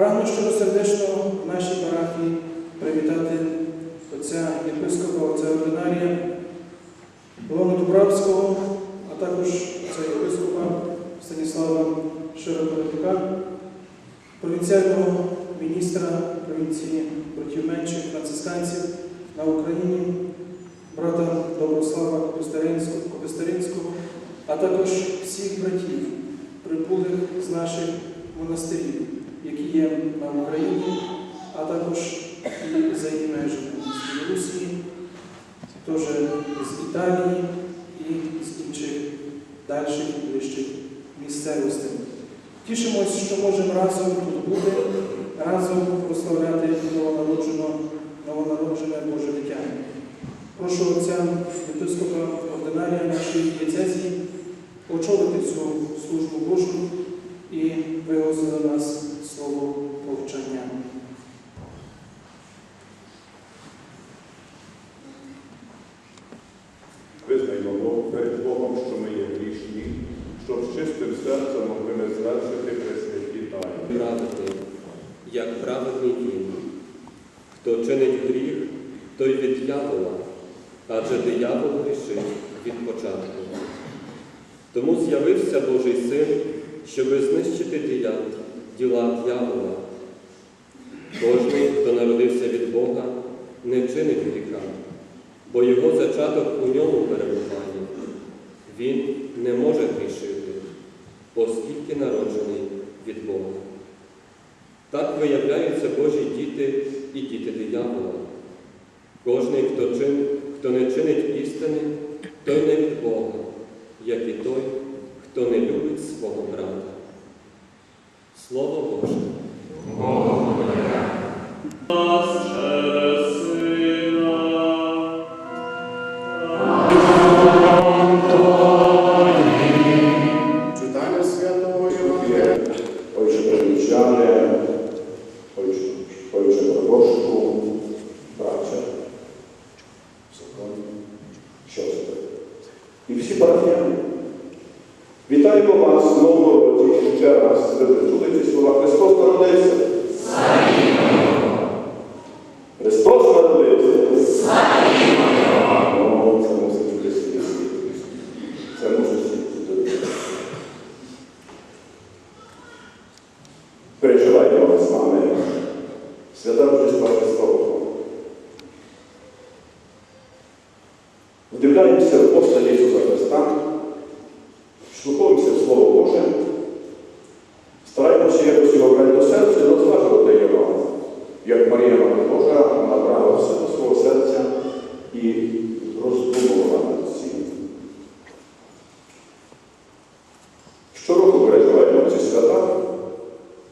Прагну щиросердечно в нашій парафії привітати отця єпископа, отця ординарія Ілона Дубравського, а також отця єпископа Станіслава Широполитюка, провінціального міністра провінції братів менших францисканців на Україні, брата Доброслава Костаринського, а також всіх братів, прибулих з наших монастирів, які є на Україні, а також і за її межами з Білорусі, теж з Італії і з інших дальших і ближчих місцевостей. Тішимось, що можемо разом тут бути, разом прославляти новонароджене, новонароджене Боже дитя. Прошу отця єпископа ординарія нашої дієцезії очолити цю службу Божу і виголосити до нас слово повчання. Визнаймо Бог перед Богом, що ми є грішні, щоб з чистим серцем могли ми звершити пресвяті тайни. праведний, як праведний він. Хто чинить гріх, той від дьявола, адже диявол грішить від початку. Тому з'явився Божий син, щоби знищити діла дьявола. Кожний, хто народився від Бога, не чинить гріха, бо його зачаток у ньому перебуває. Він не може грішити, оскільки народжений від Бога. Так виявляються Божі діти і діти диявола. Кожний, хто, чин, хто не чинить істини, той не від Бога, як і той, хто не любить свого брата. Слово Боже. Читання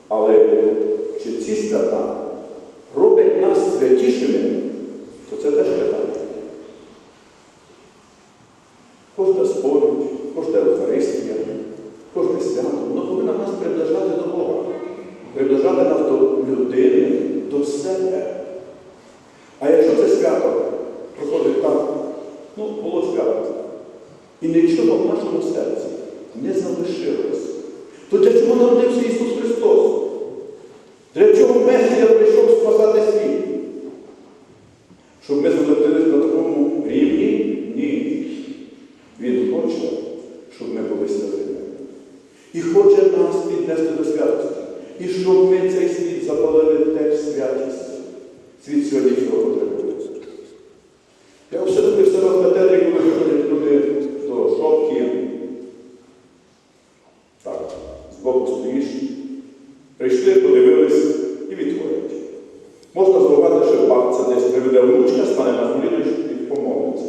Але чи ці свята роблять нас святішими, то це теж питання. Кожна сповідь, кожна Евхаристія, кожне свято, воно повинно нас приближати до Бога, приближати нас до людини, до себе. А якщо це свято проходить так, ну, було свято, і нічого в нашому серці не залишилось, то для чого народився Ісус Христос? Для чого Месія прийшов спасати світ? Щоб ми залишились на такому рівні? Ні. Він хоче, щоб ми були святими. І хоче нас піднести до святості. І щоб ми цей світ запалили теж святість. Світ сьогодні цього потребує. Я все дивився на катедрі, коли виходять люди до шопки. Так, збоку. Прийшли, подивились і відходять. Можна зробити, що бабця десь приведе внучка, стане на коліночку і помолиться.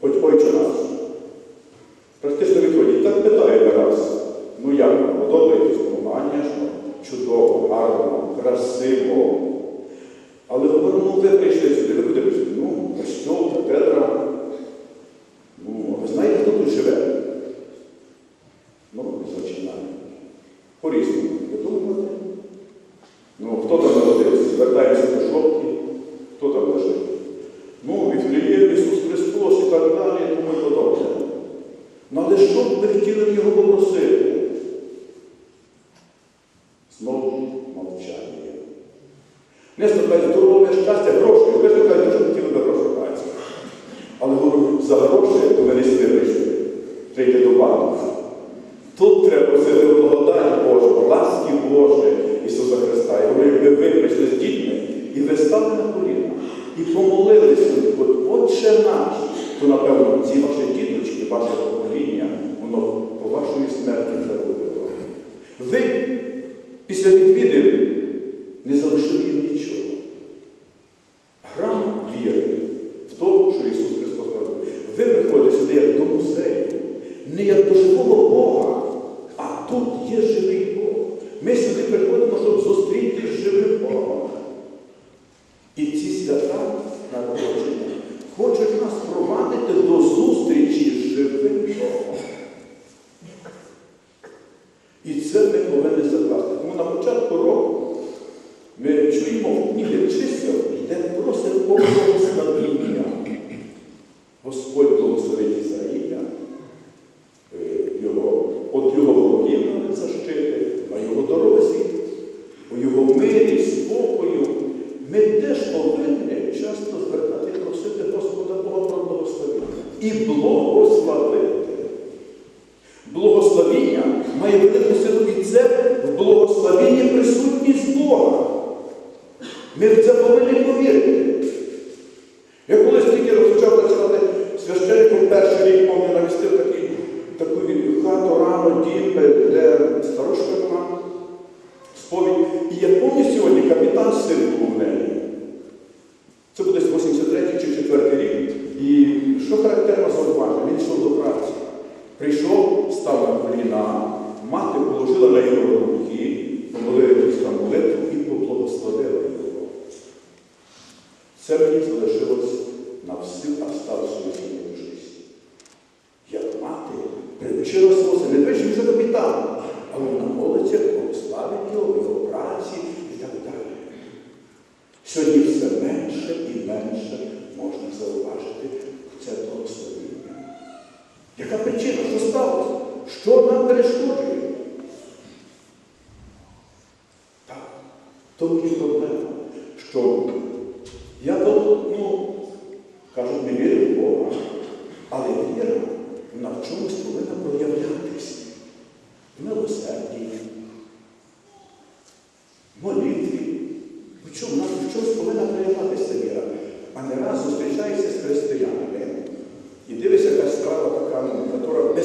Хоч ойче нас. Практично відходять. Так питає раз. Ну як вам подобається? Ну, звісно, чудово, гарно, красиво. Але говорю, ну ви прийшли сюди, ви прийшли? Ну, катедра. Ну, а ви знаєте, хто тут живе? але ворог загрожує, то мене не прийти до бату. повні чисел йде просить Божого славіння. Господь Ми в це повинні повірити. Я колись тільки розпочав працювати священником перший рік повний навістив такий, таку хату, рану, дім, де старошка була, сповідь. І я повністю сьогодні капітан син був в неї. Це буде 83 чи 4 рік. І що характерно зауваження? Він йшов до праці. Прийшов, став на коліна, мати положила на його Це мені залишило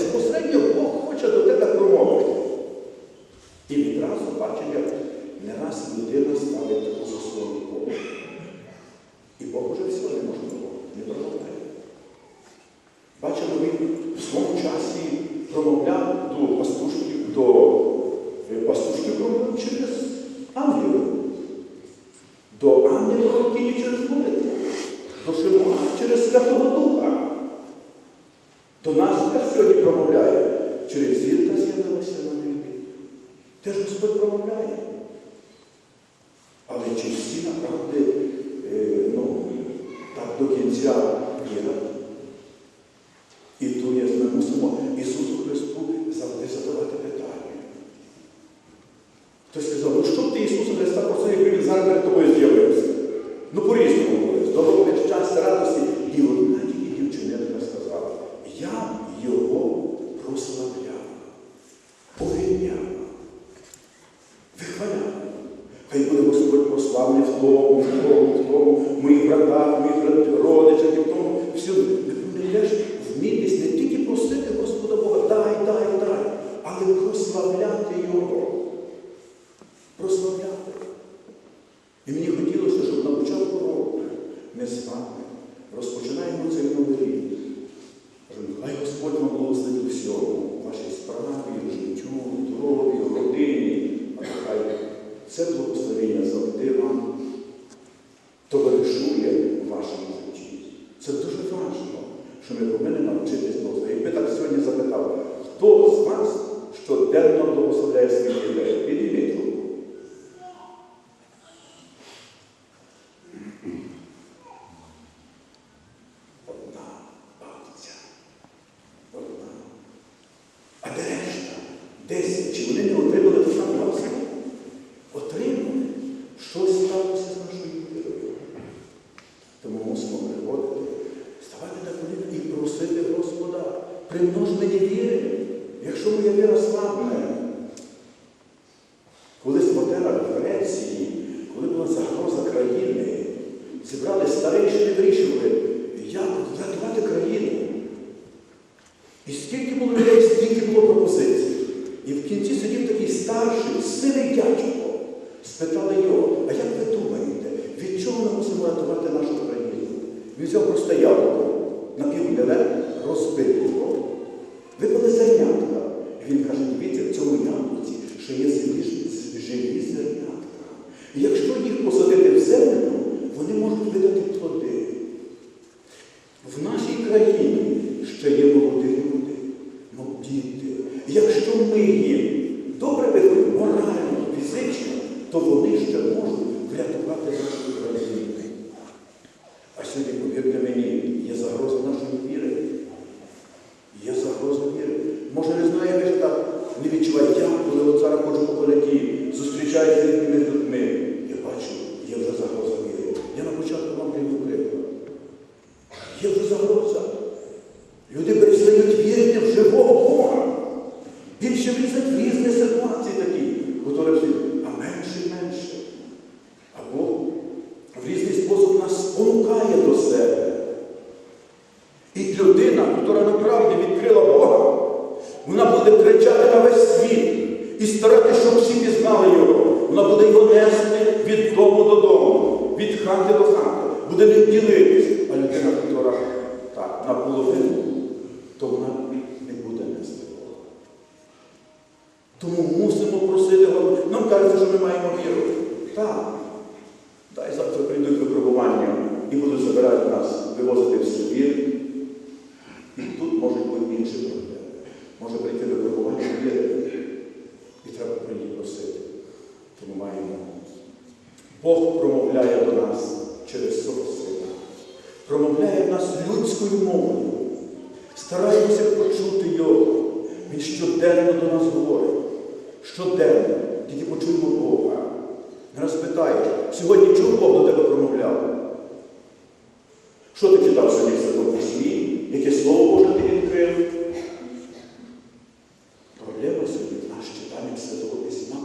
se mostraria. теж Господь промовляє. Але частина правди, ну, так до кінця. ми з вами розпочинаємо цей новий рік. Хай Господь вам благословить всьому, вашій справі, життю, здоров'ю, родині, а хай це благословення завжди вам товаришує в вашому житті. Це дуже важливо, що ми повинні навчитись благословити. Ми так сьогодні запитали, хто з вас щоденно благословляє своїх дітей? В Греції, коли була загроза країни, зібрали старейшини вирішували, як врятувати країну. І скільки було людей, скільки було пропозицій. І в кінці сидів такий старший, сивий дядько. Спитали його, а як ви думаєте, від чого ми мусимо рятувати нашу країну? Він взяв просто яблуко, напівневе, розбив його, випали зернятка. І він каже, дивіться, в цьому яблуці ще є живі, живі зернятка. І якщо їх посадити в землю, вони можуть видати плоди. В нашій країні ще є молоді люди, ну, діти. І якщо ми їм добре виховуємо морально, фізично, то вони ще можуть врятувати нашу країну. А сьогодні, повірте мені, є загроза нашої віри. Є загроза віри. Може, не знаю, ви ж так не відчуваєте, я, коли от зараз ходжу по коляді, зустрічаюся з рідними людьми. Я бачу, є вже загроза віри. Я на початку вам привів приклад. Є вже загроза. Люди перестають вірити в живого Бога. Більше влізуть в різні ситуації такі, які всі, а менше і менше. Або в різний спосіб нас спонукає до себе. І людина, яка направді відкрила Бога, вона буде кричати на весь світ і старатися, щоб всі пізнали його. Вона буде його нести від дому додому, від хати до хати, буде не ділитись. А людина, яка так, наполовину, то вона не буде нести Бога. Тому мусимо просити Господа. Нам кажеться, що ми маємо віру. Так. Дай завтра прийдуть випробування і будуть забирати нас, вивозити в Сибір. І тут можуть бути інші проблеми. Може прийти випробування віри. І треба про її просити. Тому маємо. Бог промовляє до нас через свого сина. Промовляє нас людською мовою. Стараємося почути його. Він щоденно до нас говорить. Щоденно. Тільки почуємо Бога. Не раз питаєш, сьогодні чув Бог до тебе промовляв? Що ти читав сьогодні в Святому Письмі? Яке Слово Боже ти відкрив? Проблема сьогодні в нас з читанням Святого Письма.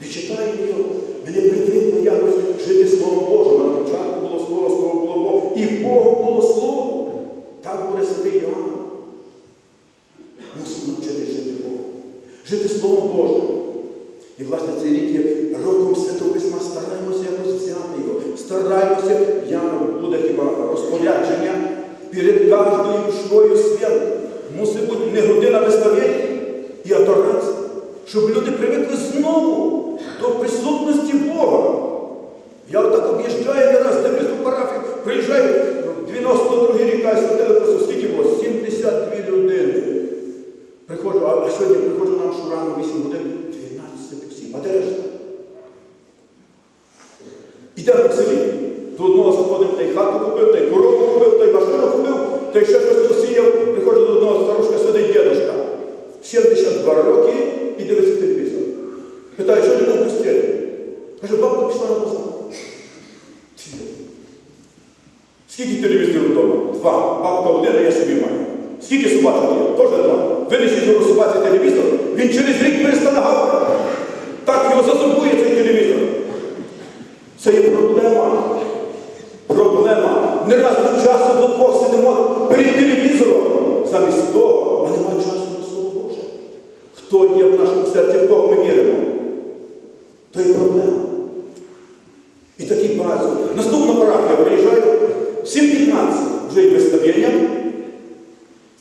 Не читаємо його. Ми не привикли якось жити Словом Божим. На початку було Слово, Слово було Бог. І Богу було Слово. Так говорить Святий Іоанн. Мусимо навчити жити Богом. Жити Словом Божим. І, власне, цей рік є роком Святого Письма. Стараємося якось взяти його. Стараємося, я буде хіба розпорядження перед кожною швою свят. Мусить бути не година виставлення і адорація. Щоб люди привикли знову до присутності Бога. Я отак об'їжджаю не раз, дивлюсь по парафію, приїжджаю, 92 рік, кажу, телефон, скільки було? 72 людини. Приходжу, а сьогодні приходжу на нашу рану 8 годин, 12 осіб. А де решта? Ідемо Винесіть його телевізор, він через рік перестане гавкати. Так його зазубує цей телевізор.